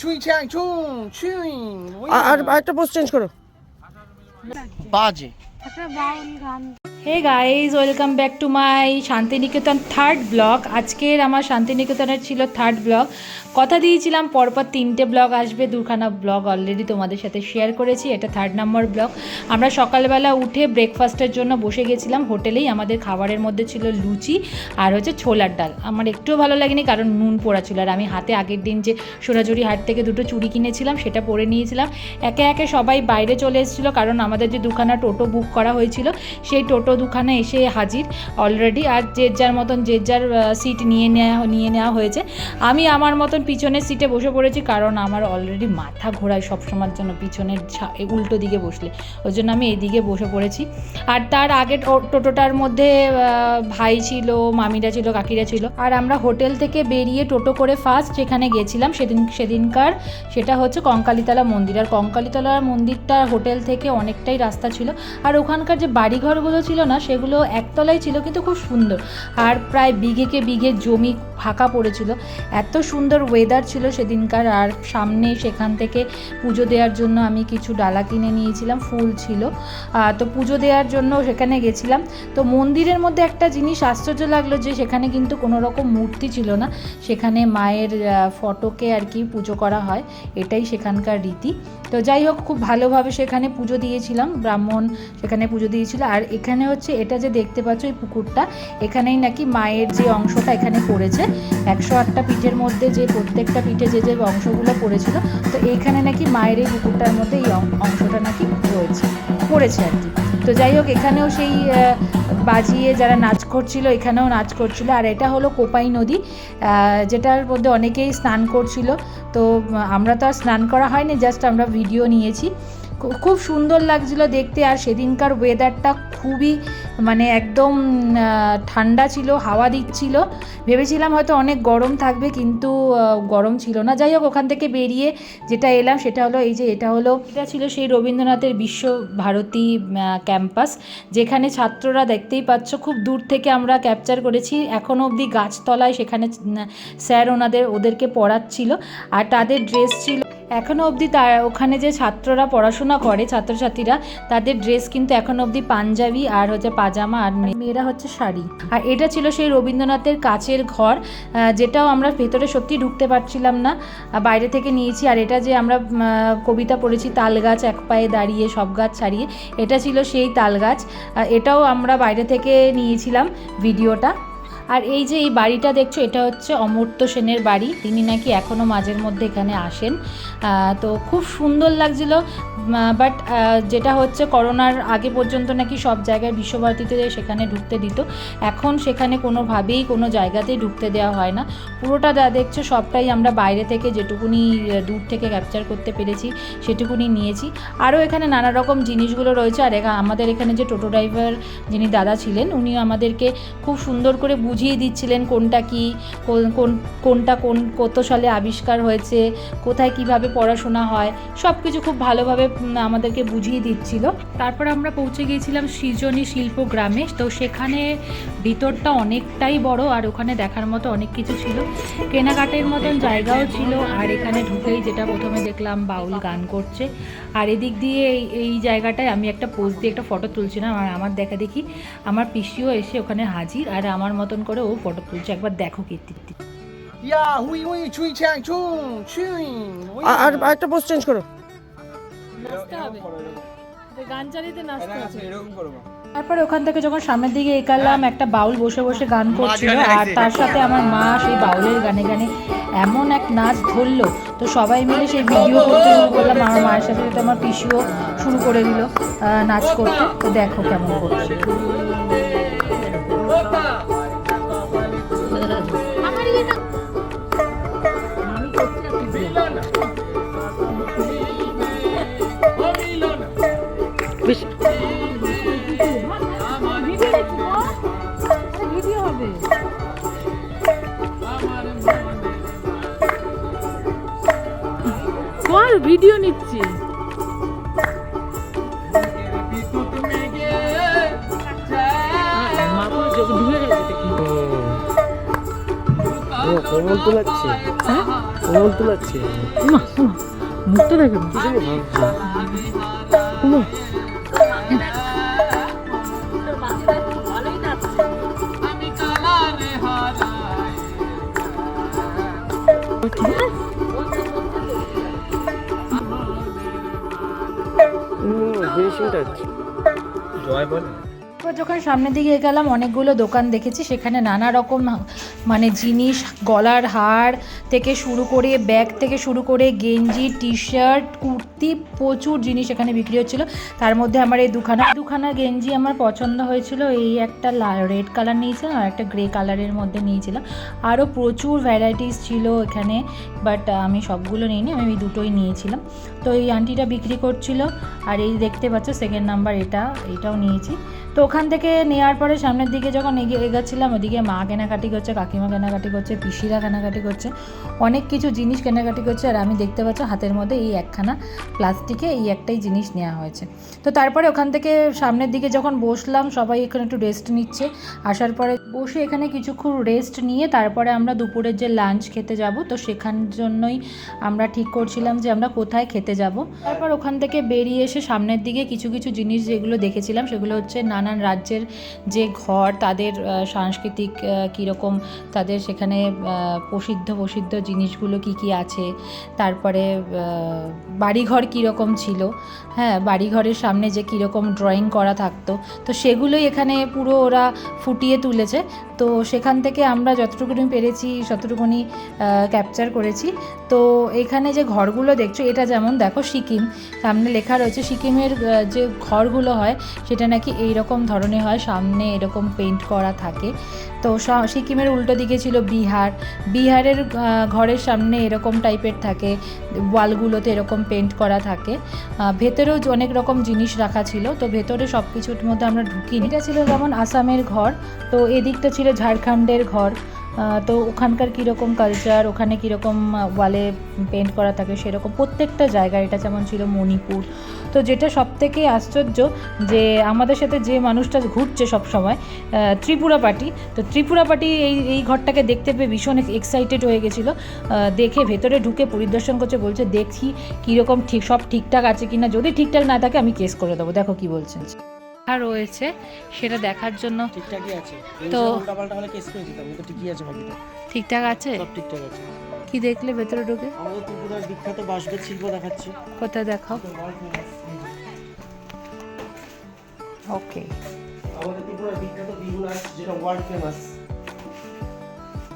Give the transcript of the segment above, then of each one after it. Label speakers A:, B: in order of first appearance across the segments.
A: ছুঁই ছ্যাং ছুঁ ছুঁই
B: আর একটা পোস্ট চেঞ্জ করো।
A: বাজে।
C: একটা বাউল গান।
D: Hey guys welcome back to my Santiniketan third vlog আজকের আমার শান্তিনিকেতনের ছিল থার্ড ব্লগ কথা দিয়েছিলাম, পরপর তিনটে ব্লগ আসবে। দুখানা ব্লগ অলরেডি তোমাদের সাথে শেয়ার করেছি, এটা থার্ড নাম্বার ব্লগ আমরা সকালবেলা উঠে ব্রেকফাস্টের জন্য বসে গেছিলাম হোটেলেই। আমাদের খাবারের মধ্যে ছিল লুচি আর হচ্ছে ছোলার ডাল। আমার একটুও ভালো লাগেনি, কারণ নুন পোড়া ছিল। আর আমি হাতে আগের দিন যে সোনাঝুরি হাট থেকে দুটো চুড়ি কিনেছিলাম, সেটা পরে নিয়েছিলাম। একে একে সবাই বাইরে চলে এসেছিল, কারণ আমাদের যে দুখানা টোটো বুক করা হয়েছিল, সেই টোটো দুখানা এসে হাজির অলরেডি আর যে যার মতন, যে যার সিট নিয়ে নেওয়া নিয়ে নেওয়া হয়েছে। আমি আমার মতন পিছনের সিটে বসে পড়েছি, কারণ আমার অলরেডি মাথা ঘোরায় সবসময়ের জন্য পিছনের উল্টো দিকে বসলে। ওই জন্য আমি এদিকে বসে পড়েছি। আর তার আগে টোটোটার মধ্যে ভাই ছিল, মামিরা ছিল, কাকিরা ছিল। আর আমরা হোটেল থেকে বেরিয়ে টোটো করে ফার্স্ট যেখানে গেছিলাম, সেদিন, সেদিনকার সেটা হচ্ছে কঙ্কালীতলা মন্দির। আর কঙ্কালীতলা মন্দিরটা হোটেল থেকে অনেকটাই রাস্তা ছিল। আর ওখানকার যে বাড়িঘরগুলো ছিল না, সেগুলো একতলায় ছিল কিন্তু খুব সুন্দর। আর প্রায় বিঘেকে বিঘে জমি ফাঁকা পড়েছিল। এত সুন্দর ওয়েদার ছিল সেদিনকার, আর সামনে সেখান থেকে পুজো দেওয়ার জন্য আমি কিছু ডালা কিনে নিয়েছিলাম, ফুল ছিল। তো পুজো দেওয়ার জন্য সেখানে গেছিলাম। তো মন্দিরের মধ্যে একটা জিনিস আশ্চর্য লাগল যে, সেখানে কিন্তু কোনো রকম মূর্তি ছিল না। সেখানে মায়ের ফটোকে আর কি পুজো করা হয়, এটাই সেখানকার রীতি। তো যাই হোক, খুব ভালোভাবে সেখানে পুজো দিয়েছিলাম, ব্রাহ্মণ সেখানে পুজো দিয়েছিল। আর এখানে হচ্ছে এটা যে দেখতে পাচ্ছ, এই পুকুরটা, এখানেই নাকি মায়ের যে অংশটা এখানে পড়েছে। একশো আটটা পিঠের মধ্যে যে প্রত্যেকটা পিঠে যে যে অংশগুলো পড়েছিল, তো এইখানে নাকি মায়ের এই পুকুরটার মধ্যে এই অংশটা নাকি রয়েছে, পড়েছে আর কি। তো যাই হোক, এখানেও সেই বাজিয়ে যারা নাচ করছিল, এখানেও নাচ করছিল। আর এটা হলো কোপাই নদী যেটার মধ্যে অনেকেই স্নান করছিল। তো আমরা তো আর স্নান করা হয়নি, জাস্ট আমরা ভিডিও নিয়েছি। খুব সুন্দর লাগছিল দেখতে আর সেদিনকার ওয়েদারটা খুবই মানে একদম ঠান্ডা ছিল, হাওয়া দিচ্ছিল। ভেবেছিলাম হয়তো অনেক গরম থাকবে কিন্তু গরম ছিল না। যাই হোক, ওখান থেকে বেরিয়ে যেটা এলাম সেটা হলো এই যে, এটা হলো এটা ছিল সেই রবীন্দ্রনাথের বিশ্বভারতী ক্যাম্পাস যেখানে ছাত্ররা দেখতেই পাচ্ছ, খুব দূর থেকে আমরা ক্যাপচার করেছি। এখনও অবধি গাছতলায় সেখানে স্যার ওনাদের, ওদেরকে পড়াচ্ছিল। আর তাদের ড্রেস ছিল এখনও অবধি তার ওখানে যে ছাত্ররা পড়াশোনা করে, ছাত্রছাত্রীরা, তাদের ড্রেস কিন্তু এখনও অবধি পাঞ্জাবি আর হচ্ছে পাজামা আর মেয়ে- মেয়েরা হচ্ছে শাড়ি। আর এটা ছিল সেই রবীন্দ্রনাথের কাচের ঘর যেটাও আমরা ভেতরে সত্যি ঢুকতে পারছিলাম না। বাইরে থেকে নিয়েছি, আর এটা যে আমরা কবিতা পড়েছি, তাল গাছ এক পায়ে দাঁড়িয়ে, সব গাছ ছাড়িয়ে, এটা ছিল সেই তাল গাছ। এটাও আমরা বাইরে থেকে নিয়েছিলাম ভিডিওটা। আর এই যে এই বাড়িটা দেখছ, এটা হচ্ছে অমর্ত্য সেনের বাড়ি। তিনি নাকি এখনও মাঝের মধ্যে এখানে আসেন। তো খুব সুন্দর লাগছিল বাট যেটা হচ্ছে করোনার আগে পর্যন্ত নাকি সব জায়গায় বিশ্বভারতীতে সেখানে ঢুকতে দিত। এখন সেখানে কোনোভাবেই কোনো জায়গাতেই ঢুকতে দেওয়া হয় না। পুরোটা যা দেখছ, সবটাই আমরা বাইরে থেকে যেটুকুনি দূর থেকে ক্যাপচার করতে পেরেছি, সেটুকুনি নিয়েছি। আরও এখানে নানা রকম জিনিসগুলো রয়েছে। আর আমাদের এখানে যে টোটো ড্রাইভার যিনি দাদা ছিলেন উনি আমাদেরকে খুব সুন্দর করে বুঝিয়ে দিচ্ছিলেন কোনটা কি, কোন- কোন, কোনটা কোন, কত সালে আবিষ্কার হয়েছে, কোথায় কীভাবে পড়াশোনা হয় সব কিছু খুব ভালোভাবে আমাদেরকে বুঝিয়ে দিচ্ছিল। তারপর আমরা পৌঁছে গিয়েছিলাম সৃজনী শিল্প গ্রামে। তো সেখানে ভিতরটা অনেকটাই বড় আর ওখানে দেখার মতো অনেক কিছু ছিল। কেনাকাটের মতন জায়গাও ছিল আর এখানে ঢুকেই যেটা প্রথমে দেখলাম বাউল গান করছে। আর এদিক দিয়ে এই এই জায়গাটায় আমি একটা পোজ দিয়ে একটা ফটো তুলছিলাম আর আমার দেখা দেখি আমার পিসিও এসে ওখানে হাজির আর আমার মতন করে ও ফটো তুলছে। একবার দেখো কীর্তি।
A: ইয়া হুই হুই
B: আর একটা পোস্ট চেঞ্জ করো।
D: নাচতে হবে। গান চালিয়ে নাচতে হবে
A: এরকম করব।
D: তারপর ওখান থেকে যখন সামনের দিকে একালাম একটা বাউল বসে বসে গান করছিল। আর তার সাথে আমার মা সেই বাউলের গানে গানে এমন এক নাচ ধরলো। তো সবাই মিলে সেই ভিডিও করতে শুরু করলাম। আমার মায়ের সাথে আমার পিসিও শুরু করে দিল আহ, নাচ করতে। তো দেখো কেমন করছে। ভিডিও নিচ্ছি।
B: ও কমল
D: হ্যাঁ?
B: তুলাচ্ছে।
D: উমা, মুখটা দেখো
A: জয় বলে।
D: যখন সামনের দিকে গেলাম অনেকগুলো দোকান দেখেছি সেখানে নানা রকম মানে জিনিস গলার হার থেকে শুরু করে, ব্যাগ থেকে শুরু করে, গেঞ্জি টি শার্ট কুর্তি, প্রচুর জিনিস এখানে বিক্রি হচ্ছিল। তার মধ্যে আমার এই দুখানা দুখানা গেঞ্জি আমার পছন্দ হয়েছিল। এই একটা রেড কালার নিয়েছিলাম আর একটা গ্রে কালারের মধ্যে নিয়েছিলাম। আরও প্রচুর ভ্যারাইটিস ছিল এখানে বাট আমি সবগুলো নিইনি, আমি দুটোই নিয়েছিলাম। তো এই আন্টিটা বিক্রি করছিল আর এই দেখতে পাচ্ছ সেকেন্ড নাম্বার এটা, এটাও নিয়েছি। তো ওখান থেকে নেওয়ার পরে সামনের দিকে যখন এগিয়ে, এগাচ্ছিলাম, ওদিকে মা কেনাকাটি করছে, কাকিমা কেনাকাটি করছে, পিসিরা কেনাকাটি করছে। অনেক কিছু জিনিস কেনাকাটি করছে আর আমি দেখতে পাচ্ছ হাতের মধ্যে এই একখানা প্লাস্টিকে এই একটাই জিনিস নেওয়া হয়েছে। তো তারপরে ওখান থেকে সামনের দিকে যখন বসলাম, সবাই এখানে একটু রেস্ট নিচ্ছে। আসার পরে বসে এখানে কিছুক্ষণ রেস্ট নিয়ে তারপরে আমরা দুপুরের যে লাঞ্চ খেতে যাব, তো সেখান জন্যই আমরা ঠিক করছিলাম যে আমরা কোথায় খেতে যাব। তারপর ওখান থেকে বেরিয়ে এসে সামনের দিকে কিছু কিছু জিনিস যেগুলো দেখেছিলাম, সেগুলো হচ্ছে নানান রাজ্যের যে ঘর, তাদের সাংস্কৃতিক কীরকম তাদের সেখানে প্রসিদ্ধ প্রসিদ্ধ প্রসিদ্ধ জিনিসগুলো কি কি আছে? তারপরে বাড়িঘর কীরকম ছিল? হ্যাঁ বাড়িঘরের সামনে যে কীরকম ড্রয়িং করা থাকতো? তো সেগুলোই এখানে পুরো ওরা ফুটিয়ে তুলেছে। তো সেখান থেকে আমরা যতটুকুনি পেরেছি ততটুকুনি ক্যাপচার করেছি। তো এখানে যে ঘরগুলো দেখছ, এটা যেমন দেখো সিকিম। সামনে লেখা রয়েছে, সিকিমের যে ঘরগুলো হয়, সেটা নাকি এই রকম ধরনের হয়। সামনে এরকম পেন্ট করা থাকে। তো সিকিমের উল্টো দিকে ছিল বিহার। বিহারের ঘরের সামনে এরকম টাইপের থাকে, ওয়ালগুলোতে এরকম পেন্ট করা থাকে। ভেতরেও অনেক রকম জিনিস রাখা ছিল, তো ভেতরে সব কিছুর মধ্যে আমরা ঢুকিনি। এটা ছিল যেমন আসামের ঘর, তো এদিকটা ছিল ঝাড়খণ্ডের ঘর। তো ওখানকার কীরকম কালচার ওখানে কীরকম ওয়ালে পেন্ট করা থাকে সেরকম প্রত্যেকটা জায়গায়, এটা যেমন ছিল মণিপুর। তো যেটা সব থেকে আশ্চর্য যে আমাদের সাথে যে মানুষটা ঘুরছে সব সময় আহ, ত্রিপুরা পার্টি তো ত্রিপুরা পার্টি এই এই ঘরটাকে দেখতে পেয়ে ভীষণ এক্সাইটেড হয়ে গেছিল। দেখে ভেতরে ঢুকে পরিদর্শন করছে বলছে দেখি কীরকম ঠিক সব ঠিকঠাক আছে কিনা। যদি ঠিকঠাক না থাকে আমি কেস করে দেবো। দেখো কি বলছেন রয়েছে সেটা দেখার জন্য
B: ঠিকঠাকই আছে।
D: তো-
B: উল্টা পাল্টা হলে কেস করে দিতাম কিন্তু ঠিকই আছে বাকিটা
D: ঠিকঠাক আছে?
B: ঠিকঠাক আছে।
D: কি দেখলে ভেতরে ঢুকে?
B: আমাদের ত্রিপুরার বিখ্যাত বাঁশবেত শিল্প দেখাচ্ছি।
D: কোথায় দেখাও? ওকে
B: আমাদের ত্রিপুরার বিখ্যাত বিহু নাচ যেটা ওয়ার্ল্ড ফেমাস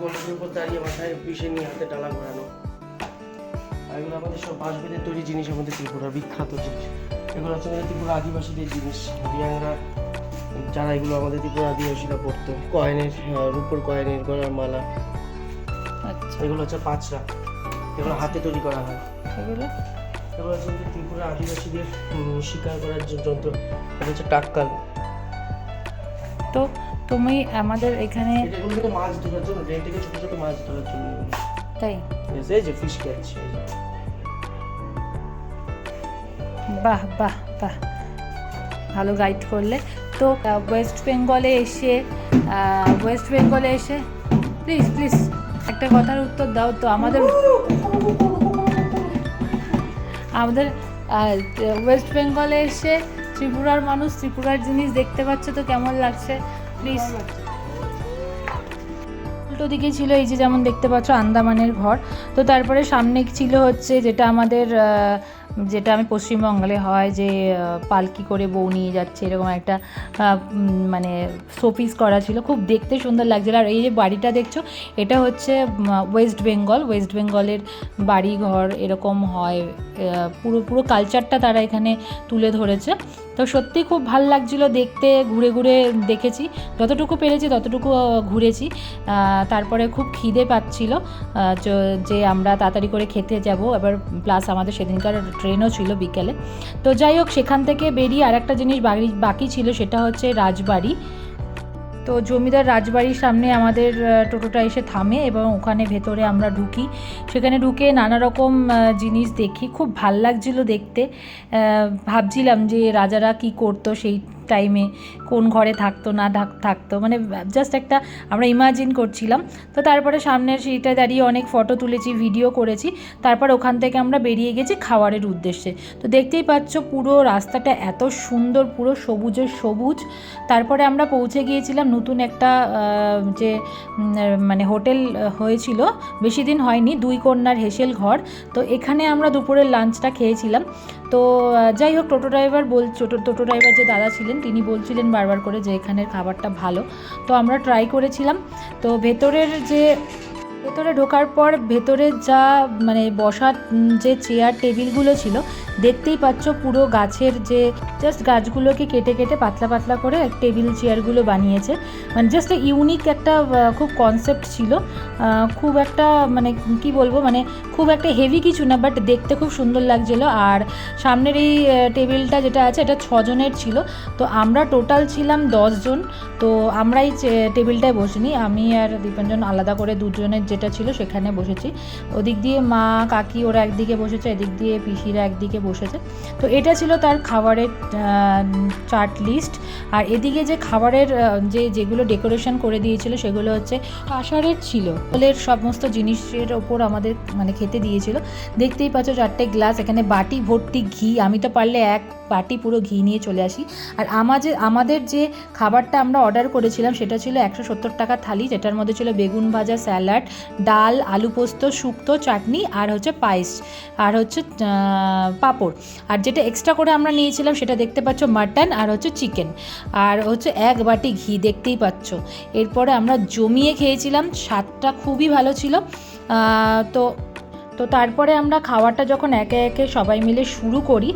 B: গল্পের উপর দাঁড়িয়ে মাথায় পিষে নিয়ে হাতে ডালা ঘোরানো। আর এগুলো আমাদের সব বাঁশবেতের তৈরি জিনিস আমাদের ত্রিপুরার বিখ্যাত জিনিস। এগুলো হচ্ছে আমাদের ত্রিপুরা আদিবাসীদের জিনিস রিয়াংরা যারা এগুলো আমাদের ত্রিপুরা আদিবাসীরা পড়তো। কয়েনের রূপোর কয়েনের গলার মালা।
D: আচ্ছা।
B: এগুলো হচ্ছে পাঁচরা। এগুলো হাতে তৈরি করা হয়।
D: এগুলো?
B: এগুলো হচ্ছে ত্রিপুরা আদিবাসীদের শিকার করার যন্ত্র এটা হচ্ছে টাক্কাল।
D: তো তুমি আমাদের এখানে
B: এগুলো কিন্তু মাছ ধরার জন্য ড্রেন থেকে ছোটো ছোটো মাছ ধরার জন্য
D: তাই?
B: এই যে ফিশ ক্যাচ
D: বাহ বাহ বাহ। ভালো গাইড করলে। তো ওয়েস্ট বেঙ্গলে এসে ওয়েস্ট বেঙ্গলে এসে প্লিজ প্লিজ একটা কথার উত্তর দাও তো, আমাদের আমাদের ওয়েস্ট বেঙ্গলে এসে ত্রিপুরার মানুষ, ত্রিপুরার জিনিস দেখতে পাচ্ছে তো কেমন লাগছে? প্লিজ উল্টো দিকে ছিল এই যে যেমন দেখতে পাচ্ছ আন্দামানের ঘর। তো তারপরে সামনে ছিল হচ্ছে যেটা আমাদের যেটা আমি পশ্চিমবঙ্গে হয় যে পালকি করে বউ নিয়ে যাচ্ছে, এরকম একটা মানে শোপিস করা ছিল। খুব দেখতে সুন্দর লাগছিল। আর এই যে বাড়িটা দেখছ, এটা হচ্ছে ওয়েস্ট বেঙ্গল ওয়েস্ট বেঙ্গলের বাড়ি ঘর এরকম হয়। পুরো পুরো কালচারটা তারা এখানে তুলে ধরেছে। তো সত্যি খুব ভালো লাগছিল দেখতে, ঘুরে ঘুরে দেখেছি। যতটুকু পেরেছি ততটুকু ঘুরেছি। তারপরে খুব খিদে পাচ্ছিল যে আমরা তাড়াতাড়ি করে খেতে যাব। এবার প্লাস আমাদের সেদিনকার ট্রেনও ছিল বিকেলে। তো যাই হোক, সেখান থেকে বেরিয়ে আর একটা জিনিস বাকি ছিল সেটা হচ্ছে রাজবাড়ি। তো জমিদার রাজবাড়ির সামনে আমাদের টোটোটা এসে থামে এবং ওখানে ভেতরে আমরা ঢুকি। সেখানে ঢুকে নানা রকম জিনিস দেখি। খুব ভালো লাগছিল দেখতে। ভাবছিলাম যে রাজারা কি করতো সেই টাইমে কোন ঘরে থাকতো, না থাকতো। মানে জাস্ট একটা আমরা ইমাজিন করছিলাম। তো তারপরে সামনের সিঁড়িটায় দাঁড়িয়ে অনেক ফটো তুলেছি ভিডিও করেছি। তারপর ওখান থেকে আমরা বেরিয়ে গেছি খাওয়ারের উদ্দেশ্যে। তো দেখতেই পাচ্ছ পুরো রাস্তাটা এত সুন্দর, পুরো সবুজের সবুজ। তারপরে আমরা পৌঁছে গিয়েছিলাম নতুন একটা যে মানে হোটেল হয়েছিল। বেশি দিন হয়নি, দুই কন্যার হেসেল ঘর। তো এখানে আমরা দুপুরের লাঞ্চটা খেয়েছিলাম। তো যাই হোক, টোটো ড্রাইভার বল টোটো টোটো ড্রাইভার যে দাদা ছিলেন, তিনি বলছিলেন বারবার করে যে এখানের খাবারটা ভালো। তো আমরা ট্রাই করেছিলাম। তো ভেতরের যে ভেতরে ঢোকার পর ভেতরে যা মানে বসার যে চেয়ার টেবিলগুলো ছিল, দেখতেই পাচ্ছ পুরো গাছের যে জাস্ট গাছগুলোকে কেটে কেটে পাতলা পাতলা করে টেবিল চেয়ারগুলো বানিয়েছে। মানে জাস্ট ইউনিক একটা খুব কনসেপ্ট ছিল। খুব একটা মানে কি বলব মানে খুব একটা হেভি কিছু না বাট দেখতে খুব সুন্দর লাগছিল। আর সামনের এই টেবিলটা যেটা আছে, এটা ছজনের ছিল। তো আমরা টোটাল ছিলাম দশজন। তো আমরাই টেবিলটায় বসিনি। আমি আর দীপাঞ্জন আলাদা করে দুজনের যেটা ছিল সেখানে বসেছি। ওদিক দিয়ে মা, কাকি ওরা একদিকে বসেছে, এদিক দিয়ে পিসিরা একদিকে বসেছে। তো এটা ছিল তার খাবারের চার্ট লিস্ট আর এদিকে যে খাবারের যে যেগুলো ডেকোরেশন করে দিয়েছিল সেগুলো হচ্ছে কাঁসারের ছিল। ফলের সমস্ত জিনিসের ওপর আমাদের মানে খেতে দিয়েছিল। দেখতেই পাচ্ছ চারটে গ্লাস এখানে বাটি, ভর্তি ঘি। আমি তো পারলে এক বাটি পুরো ঘি নিয়ে চলে আসি। আর আমাদের আমাদের যে খাবারটা আমরা অর্ডার করেছিলাম সেটা ছিল একশো সত্তর টাকা থালি, যেটার মধ্যে ছিল বেগুন ভাজা, স্যালাড, ডাল, আলু পোস্ত, শুক্তো, চাটনি আর হচ্ছে পায়েস, আর হচ্ছে পাঁপড়। আর যেটা এক্সট্রা করে আমরা নিয়েছিলাম সেটা দেখতে পাচ্ছ মাটন আর হচ্ছে চিকেন আর হচ্ছে এক বাটি ঘি দেখতেই পাচ্ছ। এরপরে আমরা জমিয়ে খেয়েছিলাম, স্বাদটা খুবই ভালো ছিল। তো তো তারপরে আমরা খাওয়াটা যখন একে একে সবাই মিলে শুরু করি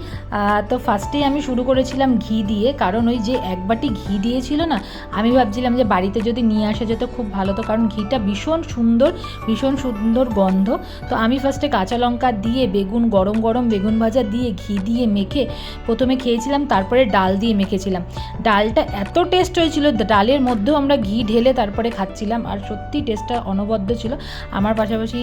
D: তো ফার্স্টেই আমি শুরু করেছিলাম ঘি দিয়ে। কারণ ওই যে এক বাটি ঘি দিয়েছিল না, আমি ভাবছিলাম যে বাড়িতে যদি নিয়ে আসা যেত খুব ভালো তো, কারণ ঘিটা ভীষণ সুন্দর ভীষণ সুন্দর গন্ধ। তো আমি ফার্স্টে কাঁচা লঙ্কা দিয়ে, বেগুন, গরম গরম বেগুন ভাজা দিয়ে ঘি দিয়ে মেখে প্রথমে খেয়েছিলাম, তারপরে ডাল দিয়ে মেখেছিলাম। ডালটা এত টেস্ট হয়েছিল, ডালের মধ্যেও আমরা ঘি ঢেলে তারপরে খাচ্ছিলাম, আর সত্যি টেস্টটা অনবদ্য ছিল। আমার পাশাপাশি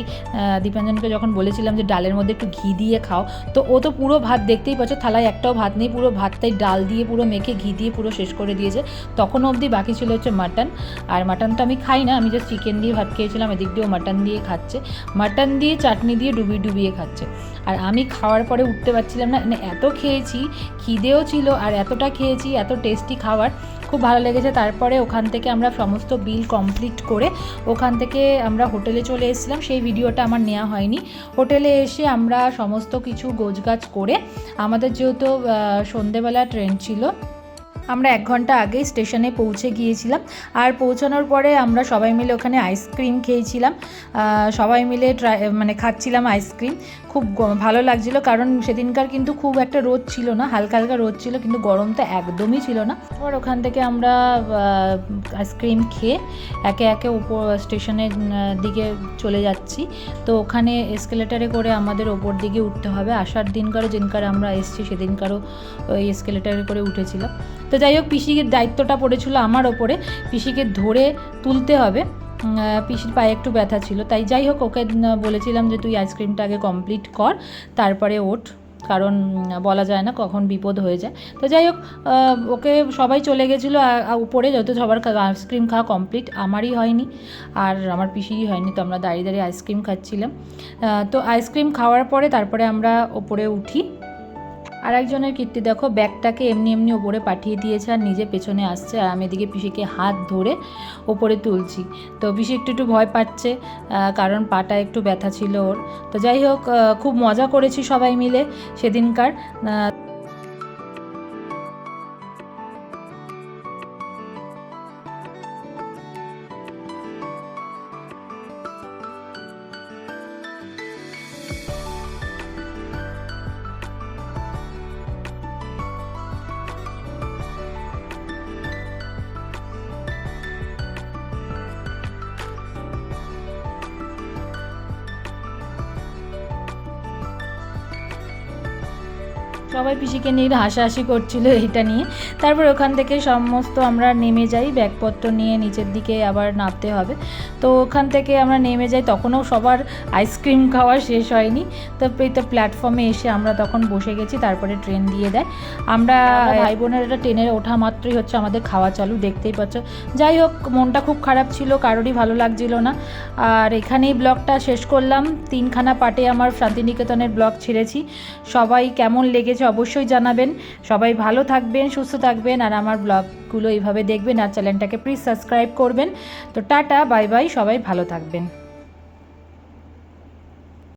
D: দীপাঞ্জনকে যখন বলেছিলাম যে ডালের মধ্যে একটু ঘি দিয়ে খাও। তো ও তো পুরো ভাত দেখতেই পাচ্ছ, থালায় একটাও ভাত নেই, পুরো ভাতটাই ডাল দিয়ে পুরো মেখে, ঘি দিয়ে পুরো শেষ করে দিয়েছে। তখন অবধি বাকি ছিল হচ্ছে মাটন। আর মাটন তো আমি খাই না, আমি জাস্ট চিকেন দিয়ে ভাত খেয়েছিলাম, এদিক দিয়েও মাটন দিয়ে খাচ্ছে। মাটন দিয়ে চাটনি দিয়ে ডুবিয়ে ডুবিয়ে খাচ্ছে। আর আমি খাওয়ার পরে উঠতে পারছিলাম না মানে এত খেয়েছি, খিদেও ছিল, আর এতটা খেয়েছি, এত টেস্টি খাবার। খুব ভালো লেগেছে। তারপরে ওখান থেকে আমরা সমস্ত বিল কমপ্লিট করে ওখান থেকে আমরা হোটেলে চলে এসেছিলাম। সেই ভিডিওটা আমার নেওয়া হয়নি। হোটেলে এসে আমরা সমস্ত কিছু গোছগাছ করে, আমাদের যেহেতু সন্ধেবেলা ট্রেন ছিল আমরা এক ঘণ্টা আগেই স্টেশনে পৌঁছে গিয়েছিলাম। আর পৌঁছানোর পরে আমরা সবাই মিলে ওখানে আইসক্রিম খেয়েছিলাম। সবাই মিলে ট্রাই মানে খাচ্ছিলাম আইসক্রিম খুব ভালো লাগছিল কারণ সেদিনকার কিন্তু খুব একটা রোদ ছিল না, হালকা হালকা রোদ ছিল, কিন্তু গরম তো একদমই ছিল না। এবার ওখান থেকে আমরা আইসক্রিম খেয়ে একে একে উপর স্টেশনের দিকে চলে যাচ্ছি। তো ওখানে এসকেলেটারে করে আমাদের ওপর দিকে উঠতে হবে। আসার দিনকারও যেদিনকার আমরা এসেছি, সেদিনকারও ওই এসকেলেটারে করে উঠেছিলাম। তো যাই হোক পিসির দায়িত্বটা পড়েছিল আমার ওপরে। পিসিকে ধরে তুলতে হবে। পিসির পায়ে একটু ব্যথা ছিল। তাই যাই হোক, ওকে বলেছিলাম যে তুই আইসক্রিমটা আগে কমপ্লিট কর, তারপরে ওঠ। কারণ বলা যায় না কখন বিপদ হয়ে যায়। তো যাই হোক ওকে সবাই চলে গেছিল উপরে, যত সবার আইসক্রিম খাওয়া কমপ্লিট। আমারই হয়নি, আর আমার পিসিরই হয়নি, তো আমরা দাঁড়িয়ে দাঁড়িয়ে আইসক্রিম খাচ্ছিলাম। তো আইসক্রিম খাওয়ার পরে, তারপরে আমরা ওপরে উঠি। আর একজনের কীর্তি দেখো, ব্যাগটাকে এমনি এমনি ওপরে পাঠিয়ে দিয়েছে আর নিজে পেছনে আসছে আর আমি এদিকে পিসিকে হাত ধরে ওপরে তুলছি। তো পিসি একটু একটু ভয় পাচ্ছে কারণ পাটা একটু ব্যথা ছিল ওর। তো যাই হোক খুব মজা করেছি সবাই মিলে সেদিনকার। সবাই পিসিকে নিয়ে হাসাহাসি করছিল এটা নিয়ে। তারপর ওখান থেকে সমস্ত আমরা নেমে যাই ব্যাগপত্র নিয়ে নিচের দিকে আবার নামতে হবে। তো ওখান থেকে আমরা নেমে যাই তখনও সবার আইসক্রিম খাওয়া শেষ হয়নি। তো এই তো প্ল্যাটফর্মে এসে আমরা তখন বসে গেছি তারপরে ট্রেন দিয়ে দেয়। আমরা ভাই বোনেরা ট্রেনে ওঠা মাত্রই হচ্ছে আমাদের খাওয়া চালু দেখতেই পাচ্ছ। যাই হোক মনটা খুব খারাপ ছিল কারোরই ভালো লাগছিল না। আর এখানেই ব্লগটা শেষ করলাম। তিনখানা পার্টে আমার শান্তিনিকেতনের ব্লগ ছেড়েছি। সবাই কেমন লেগেছে অবশ্যই জানাবেন। সবাই ভালো থাকবেন, সুস্থ থাকবেন আর আমার ব্লগগুলো এইভাবে দেখবেন আর চ্যানেলটাকে প্লিজ সাবস্ক্রাইব করবেন। তো টাটা বাই বাই সবাই ভালো থাকবেন।